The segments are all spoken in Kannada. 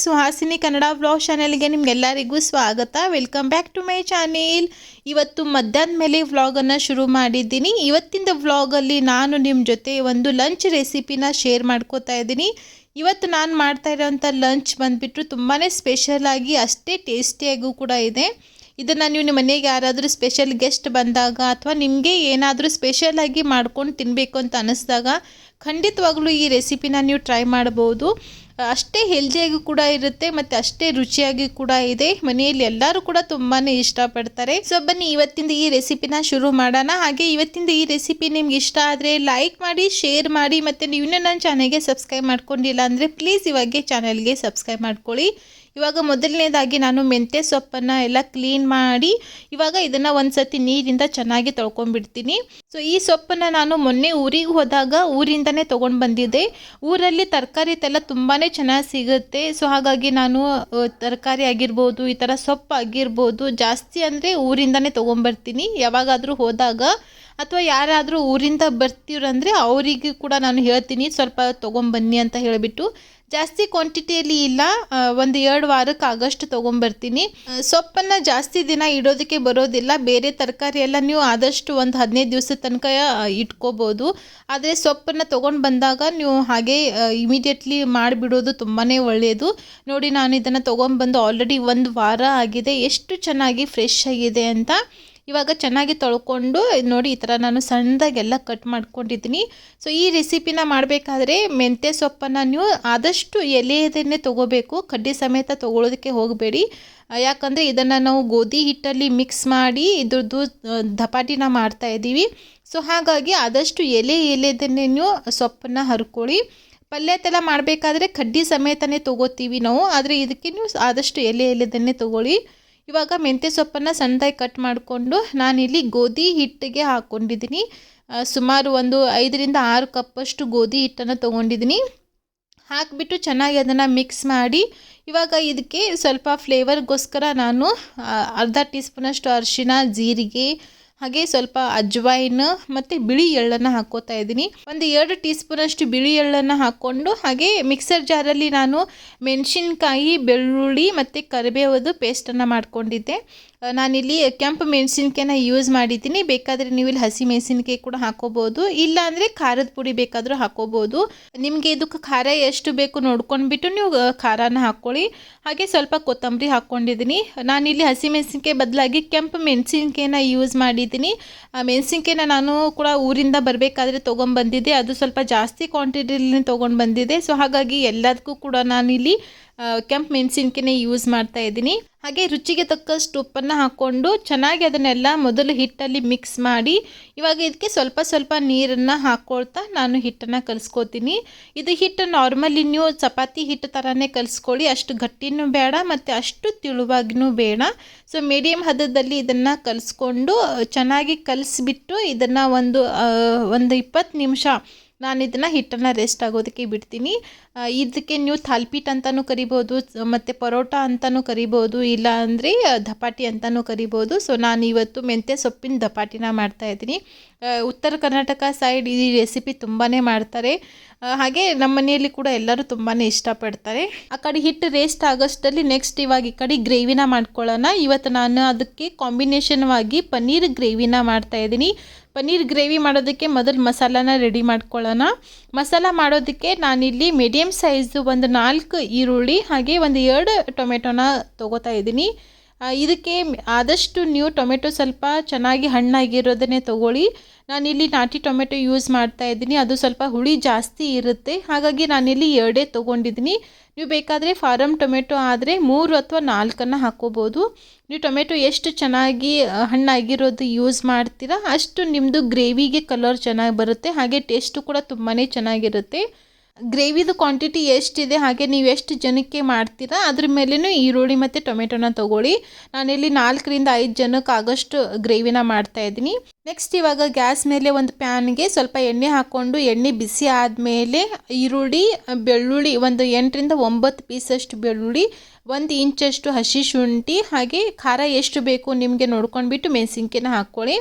ಸುಹಾಸಿನಿ ಕನ್ನಡ ಬ್ಲಾಗ್ ಚಾನೆಲ್ಗೆ ನಿಮಗೆಲ್ಲರಿಗೂ ಸ್ವಾಗತ. Welcome back to my channel ಇವತ್ತು ಮಧ್ಯಾಹ್ನ ಮೇಲೆ ವ್ಲಾಗನ್ನು ಶುರು ಮಾಡಿದ್ದೀನಿ. ಇವತ್ತಿನ ವ್ಲಾಗಲ್ಲಿ ನಾನು ನಿಮ್ಮ ಜೊತೆ ಒಂದು ಲಂಚ್ ರೆಸಿಪಿನ ಶೇರ್ ಮಾಡ್ಕೋತಾ ಇದ್ದೀನಿ. ಇವತ್ತು ನಾನು ಮಾಡ್ತಾ ಇರೋವಂಥ ಲಂಚ್ ಬಂದುಬಿಟ್ಟು ತುಂಬಾ ಸ್ಪೆಷಲ್ ಆಗಿ ಅಷ್ಟೇ ಟೇಸ್ಟಿಯಾಗೂ ಕೂಡ ಇದೆ. ಇದನ್ನು ನೀವು ನಿಮ್ಮ ಮನೆಗೆ ಯಾರಾದರೂ ಸ್ಪೆಷಲ್ ಗೆಸ್ಟ್ ಬಂದಾಗ ಅಥವಾ ನಿಮಗೆ ಏನಾದರೂ ಸ್ಪೆಷಲಾಗಿ ಮಾಡ್ಕೊಂಡು ತಿನ್ನಬೇಕು ಅಂತ ಅನ್ನಿಸ್ದಾಗ ಖಂಡಿತವಾಗ್ಲೂ ಈ ರೆಸಿಪಿನ ನೀವು ಟ್ರೈ ಮಾಡ್ಬೋದು. ಅಷ್ಟೇ ಹೆಲ್ದಿಯಾಗಿ ಕೂಡ ಇರುತ್ತೆ ಮತ್ತು ಅಷ್ಟೇ ರುಚಿಯಾಗಿ ಕೂಡ ಇದೆ. ಮನೆಯಲ್ಲಿ ಎಲ್ಲರೂ ಕೂಡ ತುಂಬಾ ಇಷ್ಟಪಡ್ತಾರೆ. ಸೊ ಬನ್ನಿ, ಇವತ್ತಿಂದ ಈ ರೆಸಿಪಿನ ಶುರು ಮಾಡೋಣ. ಹಾಗೆ ಇವತ್ತಿಂದ ಈ ರೆಸಿಪಿ ನಿಮ್ಗೆ ಇಷ್ಟ ಆದರೆ ಲೈಕ್ ಮಾಡಿ ಶೇರ್ ಮಾಡಿ ಮತ್ತು ನೀವು ನನ್ನ ಚಾನಲ್ಗೆ ಸಬ್ಸ್ಕ್ರೈಬ್ ಮಾಡ್ಕೊಂಡಿಲ್ಲ ಅಂದರೆ ಪ್ಲೀಸ್ ಇವಾಗೆ ಚಾನಲ್ಗೆ ಸಬ್ಸ್ಕ್ರೈಬ್ ಮಾಡ್ಕೊಳ್ಳಿ. ಇವಾಗ ಮೊದಲನೇದಾಗಿ ನಾನು ಮೆಂತ್ಯ ಸೊಪ್ಪನ್ನು ಎಲ್ಲ ಕ್ಲೀನ್ ಮಾಡಿ ಇವಾಗ ಇದನ್ನು ಒಂದು ಸತಿ ನೀರಿಂದ ಚೆನ್ನಾಗಿ ತೊಳ್ಕೊಂಡ್ಬಿಡ್ತೀನಿ. ಸೊ ಈ ಸೊಪ್ಪನ್ನು ನಾನು ಮೊನ್ನೆ ಊರಿಗೆ ಹೋದಾಗ ಊರಿಂದನೇ ತೊಗೊಂಡು ಬಂದಿದ್ದೆ. ಊರಲ್ಲಿ ತರಕಾರಿ ತೆಲ್ಲ ತುಂಬಾ ಚೆನ್ನಾಗಿ ಸಿಗುತ್ತೆ. ಸೊ ಹಾಗಾಗಿ ನಾನು ತರಕಾರಿ ಆಗಿರ್ಬೋದು, ಈ ಥರ ಸೊಪ್ಪು ಆಗಿರ್ಬೋದು ಜಾಸ್ತಿ ಅಂದರೆ ಊರಿಂದನೇ ತೊಗೊಂಬರ್ತೀನಿ ಯಾವಾಗಾದರೂ ಹೋದಾಗ ಅಥವಾ ಯಾರಾದರೂ ಊರಿಂದ ಬರ್ತೀರಂದರೆ ಅವರಿಗೆ ಕೂಡ ನಾನು ಹೇಳ್ತೀನಿ, ಸ್ವಲ್ಪ ತೊಗೊಂಬನ್ನಿ ಅಂತ ಹೇಳಿಬಿಟ್ಟು. ಜಾಸ್ತಿ ಕ್ವಾಂಟಿಟಿಯಲ್ಲಿ ಇಲ್ಲ ಒಂದು ಎರಡು ವಾರಕ್ಕೆ ಆಗಷ್ಟು ತೊಗೊಂಬರ್ತೀನಿ. ಸೊಪ್ಪನ್ನು ಜಾಸ್ತಿ ದಿನ ಇಡೋದಕ್ಕೆ ಬರೋದಿಲ್ಲ, ಬೇರೆ ತರಕಾರಿ ಎಲ್ಲ ನೀವು ಆದಷ್ಟು ಒಂದು ಹದಿನೈದು ದಿವಸದ ತನಕ ಇಟ್ಕೋಬೋದು. ಆದರೆ ಸೊಪ್ಪನ್ನು ತೊಗೊಂಡು ಬಂದಾಗ ನೀವು ಹಾಗೆ ಇಮಿಡಿಯೇಟ್ಲಿ ಮಾಡಿಬಿಡೋದು ತುಂಬಾ ಒಳ್ಳೆಯದು ನೋಡಿ, ನಾನು ಇದನ್ನು ತೊಗೊಂಡ್ಬಂದು ಆಲ್ರೆಡಿ ಒಂದು ವಾರ ಆಗಿದೆ, ಎಷ್ಟು ಚೆನ್ನಾಗಿ ಫ್ರೆಶ್ ಆಗಿದೆ ಅಂತ. ಇವಾಗ ಚೆನ್ನಾಗಿ ತೊಳ್ಕೊಂಡು ನೋಡಿ ಈ ಥರ ನಾನು ಸಣ್ಣದಾಗೆಲ್ಲ ಕಟ್ ಮಾಡ್ಕೊಂಡಿದ್ದೀನಿ. ಸೊ ಈ ರೆಸಿಪಿನ ಮಾಡಬೇಕಾದ್ರೆ ಮೆಂತ್ಯ ಸೊಪ್ಪನ್ನು ನೀವು ಆದಷ್ಟು ಎಲೆಯದನ್ನೇ ತೊಗೋಬೇಕು. ಕಡ್ಡಿ ಸಮೇತ ತೊಗೊಳೋದಕ್ಕೆ ಹೋಗಬೇಡಿ. ಯಾಕಂದರೆ ಇದನ್ನು ನಾವು ಗೋಧಿ ಹಿಟ್ಟಲ್ಲಿ ಮಿಕ್ಸ್ ಮಾಡಿ ಇದ್ರದ್ದು ಧಪಾಟಿನ ಮಾಡ್ತಾ ಇದ್ದೀವಿ. ಸೊ ಹಾಗಾಗಿ ಆದಷ್ಟು ಎಲೆ ಎಲೆದನ್ನೇ ನೀವು ಸೊಪ್ಪನ್ನು ಹರ್ಕೊಳ್ಳಿ. ಪಲ್ಯ ತೆಲ್ಲ ಮಾಡಬೇಕಾದ್ರೆ ಕಡ್ಡಿ ಸಮೇತನೇ ತೊಗೋತೀವಿ ನಾವು. ಆದರೆ ಇದಕ್ಕೆ ನೀವು ಆದಷ್ಟು ಎಲೆ ಎಲೆದನ್ನೇ ತೊಗೊಳ್ಳಿ. ಇವಾಗ ಮೆಂತ್ಯ ಸೊಪ್ಪನ್ನು ಸಣ್ಣದಾಗಿ ಕಟ್ ಮಾಡಿಕೊಂಡು ನಾನಿಲ್ಲಿ ಗೋಧಿ ಹಿಟ್ಟಿಗೆ ಹಾಕ್ಕೊಂಡಿದ್ದೀನಿ ಸುಮಾರು ಒಂದು ಐದರಿಂದ ಆರು ಕಪ್ಪಷ್ಟು ಗೋಧಿ ಹಿಟ್ಟನ್ನು ತೊಗೊಂಡಿದ್ದೀನಿ. ಹಾಕಿಬಿಟ್ಟು ಚೆನ್ನಾಗಿ ಅದನ್ನು ಮಿಕ್ಸ್ ಮಾಡಿ ಇವಾಗ ಇದಕ್ಕೆ ಸ್ವಲ್ಪ ಫ್ಲೇವರ್ಗೋಸ್ಕರ ನಾನು ಅರ್ಧ ಟೀ ಸ್ಪೂನಷ್ಟು ಅರಿಶಿನ ಜೀರಿಗೆ ಹಾಗೆ ಸ್ವಲ್ಪ ಅಜ್ವೈನ್ ಮತ್ತು ಬಿಳಿ ಎಳ್ಳನ್ನು ಹಾಕೋತಾ ಇದ್ದೀನಿ. ಒಂದು ಎರಡು ಟೀ ಸ್ಪೂನಷ್ಟು ಬಿಳಿ ಎಳ್ಳನ್ನು ಹಾಕ್ಕೊಂಡು ಹಾಗೆ ಮಿಕ್ಸರ್ ಜಾರಲ್ಲಿ ನಾನು ಮೆಣಸಿನ್ಕಾಯಿ, ಬೆಳ್ಳುಳ್ಳಿ ಮತ್ತು ಕರಿಬೇವದು ಪೇಸ್ಟನ್ನು ಮಾಡ್ಕೊಂಡಿದ್ದೆ. ನಾನಿಲ್ಲಿ ಕೆಂಪು ಮೆಣಸಿನ್ಕಾಯಿನ ಯೂಸ್ ಮಾಡಿದ್ದೀನಿ. ಬೇಕಾದರೆ ನೀವು ಇಲ್ಲಿ ಹಸಿ ಮೆಣಸಿನ್ಕಾಯಿ ಕೂಡ ಹಾಕೋಬೋದು ಇಲ್ಲ ಅಂದರೆ ಖಾರದ ಪುಡಿ ಬೇಕಾದರೂ ಹಾಕೋಬೋದು ನಿಮಗೆ ಇದಕ್ಕೆ ಖಾರ ಎಷ್ಟು ಬೇಕು ನೋಡ್ಕೊಂಡ್ಬಿಟ್ಟು ನೀವು ಖಾರನ ಹಾಕ್ಕೊಳ್ಳಿ. ಹಾಗೆ ಸ್ವಲ್ಪ ಕೊತ್ತಂಬರಿ ಹಾಕ್ಕೊಂಡಿದ್ದೀನಿ. ನಾನಿಲ್ಲಿ ಹಸಿ ಮೆಣಸಿನ್ಕಾಯಿ ಬದಲಾಗಿ ಕೆಂಪು ಮೆಣಸಿನ್ಕಾಯಿನ ಯೂಸ್ ಮಾಡಿದ್ದೀನಿ. ಆ, ಮೆಣಸಿನ್ಕಾಯಿನ ನಾನು ಕೂಡ ಊರಿಂದ ಬರಬೇಕಾದ್ರೆ ತೊಗೊಂಡ್ಬಂದಿದ್ದೆ ಅದು ಸ್ವಲ್ಪ ಜಾಸ್ತಿ ಕ್ವಾಂಟಿಟಿಲಿ ತೊಗೊಂಡು ಬಂದಿದ್ದೆ ಸೊ ಹಾಗಾಗಿ ಎಲ್ಲದಕ್ಕೂ ಕೂಡ ನಾನಿಲ್ಲಿ ಕೆಂಪು ಮೆಣಸಿನ್ಕಾಯಿನೇ ಯೂಸ್ ಮಾಡ್ತಾ ಇದ್ದೀನಿ. ಹಾಗೆ ರುಚಿಗೆ ತಕ್ಕಷ್ಟು ಉಪ್ಪನ್ನು ಹಾಕ್ಕೊಂಡು ಚೆನ್ನಾಗಿ ಅದನ್ನೆಲ್ಲ ಮೊದಲು ಹಿಟ್ಟಲ್ಲಿ ಮಿಕ್ಸ್ ಮಾಡಿ, ಇವಾಗ ಇದಕ್ಕೆ ಸ್ವಲ್ಪ ಸ್ವಲ್ಪ ನೀರನ್ನು ಹಾಕ್ಕೊಳ್ತಾ ನಾನು ಹಿಟ್ಟನ್ನು ಕಲಿಸ್ಕೋತೀನಿ. ಇದು ಹಿಟ್ಟು ನಾರ್ಮಲಿ ನೀವು ಚಪಾತಿ ಹಿಟ್ಟು ಥರನೇ ಕಲಿಸ್ಕೊಳ್ಳಿ. ಅಷ್ಟು ಗಟ್ಟಿನೂ ಬೇಡ, ಮತ್ತು ಅಷ್ಟು ತಿಳುವಾಗಿನೂ ಬೇಡ. ಸೊ ಮೀಡಿಯಮ್ ಹದದಲ್ಲಿ ಇದನ್ನು ಕಲಿಸ್ಕೊಂಡು, ಚೆನ್ನಾಗಿ ಕಲಿಸ್ಬಿಟ್ಟು ಇದನ್ನು ಒಂದು ಒಂದು ಇಪ್ಪತ್ತು ನಿಮಿಷ ನಾನು ಇದನ್ನು ಹಿಟ್ಟನ್ನು ರೆಸ್ಟ್ ಆಗೋದಕ್ಕೆ ಬಿಡ್ತೀನಿ. ಇದಕ್ಕೆ ನೀವು ಥಾಲ್ಪೀಟ್ ಅಂತಲೂ ಕರಿಬೋದು ಮತ್ತು ಪರೋಟ ಅಂತಲೂ ಕರಿಬೋದು, ಇಲ್ಲ ಅಂದರೆ ಧಪಾಟಿ ಅಂತಲೂ ಕರಿಬೋದು. ಸೊ ನಾನು ಇವತ್ತು ಮೆಂತ್ಯ ಸೊಪ್ಪಿನ ಧಪಾಟಿನ ಮಾಡ್ತಾಯಿದ್ದೀನಿ ಉತ್ತರ ಕರ್ನಾಟಕ ಸೈಡ್ ಈ ರೆಸಿಪಿ ತುಂಬಾ ಮಾಡ್ತಾರೆ. ಹಾಗೆ ನಮ್ಮ ಮನೆಯಲ್ಲಿ ಕೂಡ ಎಲ್ಲರೂ ತುಂಬಾ ಇಷ್ಟಪಡ್ತಾರೆ. ಆ ಕಡೆ ಹಿಟ್ಟು ರೇಸ್ಟ್ ಆಗೋಷ್ಟರಲ್ಲಿ ನೆಕ್ಸ್ಟ್ ಇವಾಗ ಈ ಕಡೆ ಗ್ರೇವಿನ ಮಾಡ್ಕೊಳ್ಳೋಣ. ಇವತ್ತು ನಾನು ಅದಕ್ಕೆ ಕಾಂಬಿನೇಷನ್ವಾಗಿ ಪನ್ನೀರ್ ಗ್ರೇವಿನ ಮಾಡ್ತಾ ಇದ್ದೀನಿ. ಪನ್ನೀರ್ ಗ್ರೇವಿ ಮಾಡೋದಕ್ಕೆ ಮೊದಲು ಮಸಾಲಾನ ರೆಡಿ ಮಾಡ್ಕೊಳ್ಳೋಣ. ಮಸಾಲ ಮಾಡೋದಕ್ಕೆ ನಾನಿಲ್ಲಿ ಮೀಡಿಯಮ್ ಸೈಜ್ ಒಂದು ನಾಲ್ಕು ಈರುಳ್ಳಿ ಹಾಗೆ ಒಂದು ಎರಡು ಟೊಮೆಟೊನ ತೊಗೋತಾ ಇದ್ದೀನಿ. ಇದಕ್ಕೆ ಆದಷ್ಟು ನೀವು ಟೊಮೆಟೊ ಸ್ವಲ್ಪ ಚೆನ್ನಾಗಿ ಹಣ್ಣಾಗಿರೋದನ್ನೇ ತೊಗೊಳ್ಳಿ. ನಾನಿಲ್ಲಿ ನಾಟಿ ಟೊಮೆಟೊ ಯೂಸ್ ಮಾಡ್ತಾ ಇದ್ದೀನಿ. ಅದು ಸ್ವಲ್ಪ ಹುಳಿ ಜಾಸ್ತಿ ಇರುತ್ತೆ. ಹಾಗಾಗಿ ನಾನಿಲ್ಲಿ ಎರಡೇ ತೊಗೊಂಡಿದ್ದೀನಿ. ನೀವು ಬೇಕಾದರೆ ಫಾರಮ್ ಟೊಮೆಟೊ ಆದರೆ ಮೂರು ಅಥವಾ ನಾಲ್ಕನ್ನು ಹಾಕೋಬೋದು. ನೀವು ಟೊಮೆಟೊ ಎಷ್ಟು ಚೆನ್ನಾಗಿ ಹಣ್ಣಾಗಿರೋದು ಯೂಸ್ ಮಾಡ್ತೀರಾ ಅಷ್ಟು ನಿಮ್ಮದು ಗ್ರೇವಿಗೆ ಕಲರ್ ಚೆನ್ನಾಗಿ ಬರುತ್ತೆ. ಹಾಗೆ ಟೇಸ್ಟು ಕೂಡ ತುಂಬಾ ಚೆನ್ನಾಗಿರುತ್ತೆ. ಗ್ರೇವಿದು ಕ್ವಾಂಟಿಟಿ ಎಷ್ಟಿದೆ, ಹಾಗೆ ನೀವು ಎಷ್ಟು ಜನಕ್ಕೆ ಮಾಡ್ತೀರಾ, ಅದ್ರ ಮೇಲೇ ಈರುಳ್ಳಿ ಮತ್ತು ಟೊಮೆಟೊನ ತೊಗೊಳ್ಳಿ. ನಾನಿಲ್ಲಿ ನಾಲ್ಕರಿಂದ ಐದು ಜನಕ್ಕೆ ಆಗೋಷ್ಟು ಗ್ರೇವಿನ ಮಾಡ್ತಾ ಇದ್ದೀನಿ. ನೆಕ್ಸ್ಟ್ ಇವಾಗ ಗ್ಯಾಸ್ ಮೇಲೆ ಒಂದು ಪ್ಯಾನ್ಗೆ ಸ್ವಲ್ಪ ಎಣ್ಣೆ ಹಾಕ್ಕೊಂಡು, ಎಣ್ಣೆ ಬಿಸಿ ಆದಮೇಲೆ ಈರುಳ್ಳಿ, ಬೆಳ್ಳುಳ್ಳಿ ಒಂದು ಎಂಟರಿಂದ ಒಂಬತ್ತು ಪೀಸಷ್ಟು ಬೆಳ್ಳುಳ್ಳಿ ಒಂದು ಇಂಚಷ್ಟು ಹಸಿ ಶುಂಠಿ, ಹಾಗೆ ಖಾರ ಎಷ್ಟು ಬೇಕು ನಿಮಗೆ ನೋಡ್ಕೊಂಡ್ಬಿಟ್ಟು ಮೆಣಸಿನ್ಕಾಯಿನ ಹಾಕ್ಕೊಳ್ಳಿ.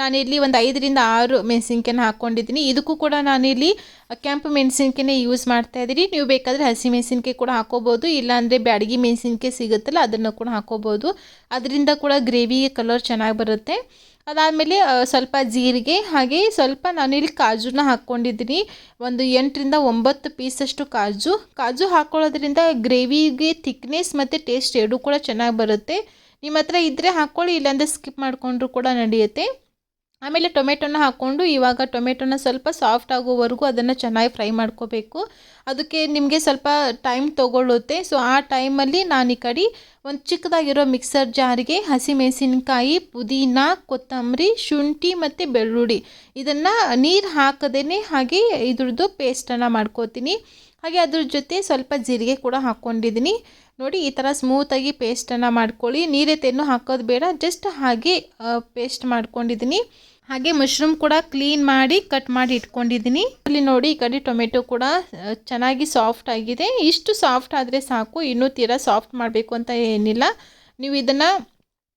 ನಾನಿಲ್ಲಿ ಒಂದು ಐದರಿಂದ ಆರು ಮೆಣಸಿನ್ಕಾಯಿನ ಹಾಕ್ಕೊಂಡಿದ್ದೀನಿ. ಇದಕ್ಕೂ ಕೂಡ ನಾನಿಲ್ಲಿ ಕೆಂಪು ಮೆಣಸಿನ್ಕಾಯಿನೇ ಯೂಸ್ ಮಾಡ್ತಾ ಇದ್ದೀನಿ. ನೀವು ಬೇಕಾದರೆ ಹಸಿ ಮೆಣಸಿನ್ಕಾಯಿ ಕೂಡ ಹಾಕೋಬೋದು ಇಲ್ಲಾಂದರೆ ಬ್ಯಾಡಗಿ ಮೆಣಸಿನ್ಕಾಯಿ ಸಿಗುತ್ತಲ್ಲ, ಅದನ್ನು ಕೂಡ ಹಾಕೋಬೋದು ಅದರಿಂದ ಕೂಡ ಗ್ರೇವಿಗೆ ಕಲರ್ ಚೆನ್ನಾಗಿ ಬರುತ್ತೆ. ಅದಾದಮೇಲೆ ಸ್ವಲ್ಪ ಜೀರಿಗೆ ಹಾಗೆ ಸ್ವಲ್ಪ ನಾನಿಲ್ಲಿ ಕಾಜುನ ಹಾಕ್ಕೊಂಡಿದ್ದೀನಿ. ಒಂದು ಎಂಟರಿಂದ ಒಂಬತ್ತು ಪೀಸಷ್ಟು ಕಾಜು. ಕಾಜು ಹಾಕ್ಕೊಳ್ಳೋದ್ರಿಂದ ಗ್ರೇವಿಗೆ ಥಿಕ್ನೆಸ್ ಮತ್ತು ಟೇಸ್ಟ್ ಎರಡೂ ಕೂಡ ಚೆನ್ನಾಗಿ ಬರುತ್ತೆ. ನಿಮ್ಮ ಹತ್ರ ಇದ್ದರೆ ಹಾಕ್ಕೊಳ್ಳಿ ಇಲ್ಲಾಂದರೆ ಸ್ಕಿಪ್ ಮಾಡಿಕೊಂಡ್ರೂ ಕೂಡ ನಡೆಯುತ್ತೆ. ಆಮೇಲೆ ಟೊಮೆಟೊನ ಹಾಕ್ಕೊಂಡು ಇವಾಗ ಟೊಮೆಟೊನ ಸ್ವಲ್ಪ ಸಾಫ್ಟ್ ಆಗೋವರೆಗೂ ಅದನ್ನು ಚೆನ್ನಾಗಿ ಫ್ರೈ ಮಾಡ್ಕೋಬೇಕು. ಅದಕ್ಕೆ ನಿಮಗೆ ಸ್ವಲ್ಪ ಟೈಮ್ ತೊಗೊಳ್ಳುತ್ತೆ. ಸೊ, ಆ ಟೈಮಲ್ಲಿ ನಾನು ಈ ಕಡೆ ಒಂದು ಚಿಕ್ಕದಾಗಿರೋ ಮಿಕ್ಸರ್ ಜಾರಿಗೆ ಹಸಿಮೆಣಸಿನ್ಕಾಯಿ, ಪುದೀನ, ಕೊತ್ತಂಬರಿ, ಶುಂಠಿ ಮತ್ತು ಬೆಳ್ಳುಳ್ಳಿ. ಇದನ್ನು ನೀರು ಹಾಕದೇ ಹಾಗೆ ಇದ್ರದ್ದು ಪೇಸ್ಟನ್ನು ಮಾಡ್ಕೋತೀನಿ. ಹಾಗೆ ಅದ್ರ ಜೊತೆ ಸ್ವಲ್ಪ ಜೀರಿಗೆ ಕೂಡ ಹಾಕ್ಕೊಂಡಿದ್ದೀನಿ ನೋಡಿ, ಈ ಥರ ಸ್ಮೂತಾಗಿ ಪೇಸ್ಟನ್ನು ಮಾಡ್ಕೊಳ್ಳಿ. ನೀರೆತ್ತೇನು ಹಾಕೋದು ಬೇಡ ಜಸ್ಟ್ ಹಾಗೆ ಪೇಸ್ಟ್ ಮಾಡ್ಕೊಂಡಿದ್ದೀನಿ. ಹಾಗೆ ಮಶ್ರೂಮ್ ಕೂಡ ಕ್ಲೀನ್ ಮಾಡಿ ಕಟ್ ಮಾಡಿ ಇಟ್ಕೊಂಡಿದ್ದೀನಿ. ಇಲ್ಲಿ ನೋಡಿ, ಈ ಕಡೆ ಟೊಮೆಟೊ ಕೂಡ ಚೆನ್ನಾಗಿ ಸಾಫ್ಟ್ ಆಗಿದೆ. ಇಷ್ಟು ಸಾಫ್ಟ್ ಆದರೆ ಸಾಕು, ಇನ್ನೂ ತೀರಾ ಸಾಫ್ಟ್ ಮಾಡಬೇಕು ಅಂತ ಏನಿಲ್ಲ. ನೀವು ಇದನ್ನು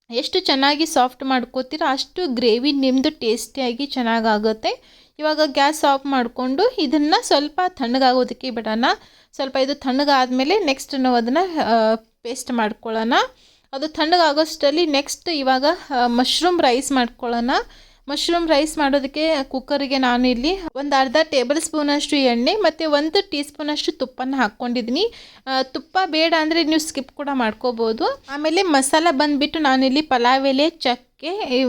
ಎಷ್ಟು ಚೆನ್ನಾಗಿ ಸಾಫ್ಟ್ ಮಾಡ್ಕೋತೀರ, ಅಷ್ಟು ಗ್ರೇವಿ ನಿಮ್ಮದು ಟೇಸ್ಟಿಯಾಗಿ ಚೆನ್ನಾಗಾಗುತ್ತೆ. ಇವಾಗ ಗ್ಯಾಸ್ ಆಫ್ ಮಾಡಿಕೊಂಡು ಇದನ್ನು ಸ್ವಲ್ಪ ತಣ್ಣಗಾಗೋದಕ್ಕೆ ಬಿಡೋಣ. ಸ್ವಲ್ಪ ಇದು ತಣ್ಣಗಾದಮೇಲೆ ನೆಕ್ಸ್ಟ್ ನಾವು ಅದನ್ನು ಪೇಸ್ಟ್ ಮಾಡ್ಕೊಳ್ಳೋಣ. ಅದು ತಣ್ಣಗಾಗೋಷ್ಟರಲ್ಲಿ ನೆಕ್ಸ್ಟ್ ಇವಾಗ ಮಶ್ರೂಮ್ ರೈಸ್ ಮಾಡ್ಕೊಳ್ಳೋಣ. ಮಶ್ರೂಮ್ ರೈಸ್ ಮಾಡೋದಕ್ಕೆ ಕುಕ್ಕರಿಗೆ ನಾನು ಇಲ್ಲಿ ಒಂದು ಅರ್ಧ ಟೇಬಲ್ ಸ್ಪೂನಷ್ಟು ಎಣ್ಣೆ ಮತ್ತು ಒಂದು ಟೀ ಸ್ಪೂನಷ್ಟು ತುಪ್ಪನ ಹಾಕ್ಕೊಂಡಿದ್ದೀನಿ. ತುಪ್ಪ ಬೇಡ ಅಂದರೆ ನೀವು ಸ್ಕಿಪ್ ಕೂಡ ಮಾಡ್ಕೋಬೋದು. ಆಮೇಲೆ ಮಸಾಲ ಬಂದುಬಿಟ್ಟು ನಾನಿಲ್ಲಿ ಪಲಾವ್ ಎಲೆ, ಚಕ್ಕೆ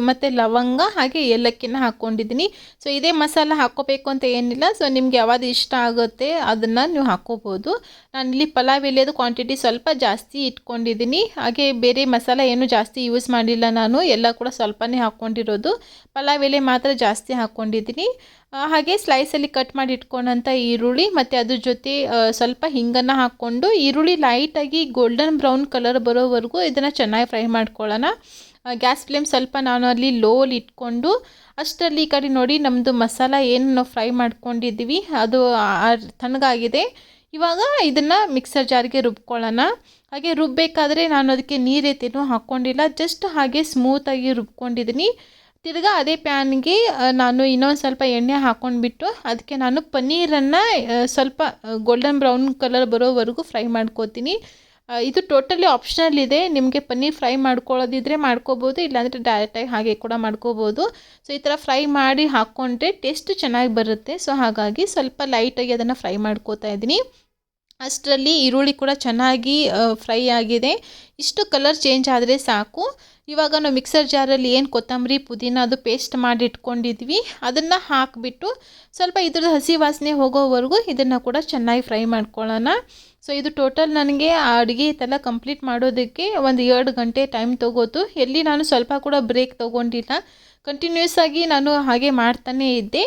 ಮತ್ತು ಲವಂಗ ಹಾಗೆ ಏಲಕ್ಕಿನ ಹಾಕ್ಕೊಂಡಿದ್ದೀನಿ ಸೊ ಇದೇ ಮಸಾಲ ಹಾಕ್ಕೋಬೇಕು ಅಂತ ಏನಿಲ್ಲ. ಸೊ ನಿಮ್ಗೆ ಯಾವುದು ಇಷ್ಟ ಆಗುತ್ತೆ ಅದನ್ನು ನೀವು ಹಾಕ್ಕೋಬೋದು ನಾನಿಲ್ಲಿ ಪಲಾವ್ ಎಲೆಯದು ಕ್ವಾಂಟಿಟಿ ಸ್ವಲ್ಪ ಜಾಸ್ತಿ ಇಟ್ಕೊಂಡಿದ್ದೀನಿ. ಹಾಗೆ ಬೇರೆ ಮಸಾಲ ಏನು ಜಾಸ್ತಿ ಯೂಸ್ ಮಾಡಿಲ್ಲ ನಾನು. ಎಲ್ಲ ಕೂಡ ಸ್ವಲ್ಪನೇ ಹಾಕ್ಕೊಂಡಿರೋದು ಪಲಾವ್ ಎಲೆ ಮಾತ್ರ ಜಾಸ್ತಿ ಹಾಕ್ಕೊಂಡಿದ್ದೀನಿ ಹಾಗೆ ಸ್ಲೈಸಲ್ಲಿ ಕಟ್ ಮಾಡಿ ಇಟ್ಕೊಂಡಂಥ ಈರುಳ್ಳಿ, ಮತ್ತು ಅದ್ರ ಜೊತೆ ಸ್ವಲ್ಪ ಹಿಂಗನ್ನು ಹಾಕ್ಕೊಂಡು ಈರುಳ್ಳಿ ಲೈಟಾಗಿ ಗೋಲ್ಡನ್ ಬ್ರೌನ್ ಕಲರ್ ಬರೋವರೆಗೂ ಇದನ್ನು ಚೆನ್ನಾಗಿ ಫ್ರೈ ಮಾಡ್ಕೊಳ್ಳೋಣ. ಗ್ಯಾಸ್ ಫ್ಲೇಮ್ ಸ್ವಲ್ಪ ನಾನು ಅಲ್ಲಿ ಲೋಲ್ ಇಟ್ಕೊಂಡು ಅಷ್ಟರಲ್ಲಿ ಈ ಕಡೆ ನೋಡಿ ನಮ್ಮದು ಮಸಾಲ ಏನು ಫ್ರೈ ಮಾಡ್ಕೊಂಡಿದ್ದೀವಿ, ಅದು ತಣ್ಣಗಾಗಿದೆ. ಇವಾಗ ಇದನ್ನು ಮಿಕ್ಸರ್ ಜಾರಿಗೆ ರುಬ್ಕೊಳ್ಳೋಣ. ಹಾಗೆ ರುಬ್ಬಬೇಕಾದ್ರೆ ನಾನು ಅದಕ್ಕೆ ನೀರೇತೇನೂ ಹಾಕ್ಕೊಂಡಿಲ್ಲ ಜಸ್ಟ್ ಹಾಗೆ ಸ್ಮೂತಾಗಿ ರುಬ್ಕೊಂಡಿದ್ದೀನಿ. ತಿರ್ಗಾ ಅದೇ ಪ್ಯಾನ್ಗೆ ನಾನು ಇನ್ನೊಂದು ಸ್ವಲ್ಪ ಎಣ್ಣೆ ಹಾಕ್ಕೊಂಡ್ಬಿಟ್ಟು ಅದಕ್ಕೆ ನಾನು ಪನ್ನೀರನ್ನು ಸ್ವಲ್ಪ ಗೋಲ್ಡನ್ ಬ್ರೌನ್ ಕಲರ್ ಬರೋವರೆಗೂ ಫ್ರೈ ಮಾಡ್ಕೋತೀನಿ. ಇದು ಟೋಟಲಿ ಆಪ್ಷನಲ್ ಇದೆ. ನಿಮಗೆ ಪನ್ನೀರ್ ಫ್ರೈ ಮಾಡ್ಕೊಳ್ಳೋದಿದ್ರೆ ಮಾಡ್ಕೋಬೋದು, ಇಲ್ಲಾಂದರೆ ಡೈರೆಕ್ಟಾಗಿ ಹಾಗೆ ಕೂಡ ಮಾಡ್ಕೋಬೋದು. ಸೊ ಈ ಥರ ಫ್ರೈ ಮಾಡಿ ಹಾಕ್ಕೊಂಡ್ರೆ ಟೇಸ್ಟ್ ಚೆನ್ನಾಗಿ ಬರುತ್ತೆ. ಸೊ ಹಾಗಾಗಿ ಸ್ವಲ್ಪ ಲೈಟಾಗಿ ಅದನ್ನು ಫ್ರೈ ಮಾಡ್ಕೋತಾ ಇದ್ದೀನಿ. ಅಷ್ಟರಲ್ಲಿ ಈರುಳ್ಳಿ ಕೂಡ ಚೆನ್ನಾಗಿ ಫ್ರೈ ಆಗಿದೆ. ಇಷ್ಟು ಕಲರ್ ಚೇಂಜ್ ಆದರೆ ಸಾಕು. ಇವಾಗ ನಾವು ಮಿಕ್ಸರ್ ಜಾರಲ್ಲಿ ಏನು ಕೊತ್ತಂಬರಿ, ಪುದೀನ ಅದು ಪೇಸ್ಟ್ ಮಾಡಿ ಇಟ್ಕೊಂಡಿದ್ವಿ. ಅದನ್ನು ಹಾಕಿಬಿಟ್ಟು ಸ್ವಲ್ಪ ಇದ್ರದ್ದು ಹಸಿ ವಾಸನೆ ಹೋಗೋವರೆಗೂ ಇದನ್ನು ಕೂಡ ಚೆನ್ನಾಗಿ ಫ್ರೈ ಮಾಡ್ಕೊಳ್ಳೋಣ. ಸೊ ಇದು ಟೋಟಲ್ ನನಗೆ ಆ ಅಡುಗೆ ಇದೆಲ್ಲ ಕಂಪ್ಲೀಟ್ ಮಾಡೋದಕ್ಕೆ ಒಂದು ಎರಡು ಗಂಟೆ ಟೈಮ್ ತೊಗೋತು. ಎಲ್ಲಿ ನಾನು ಸ್ವಲ್ಪ ಕೂಡ ಬ್ರೇಕ್ ತೊಗೊಂಡಿಲ್ಲ. ಕಂಟಿನ್ಯೂಸ್ ಆಗಿ ನಾನು ಹಾಗೆ ಮಾಡ್ತಾನೇ ಇದ್ದೆ.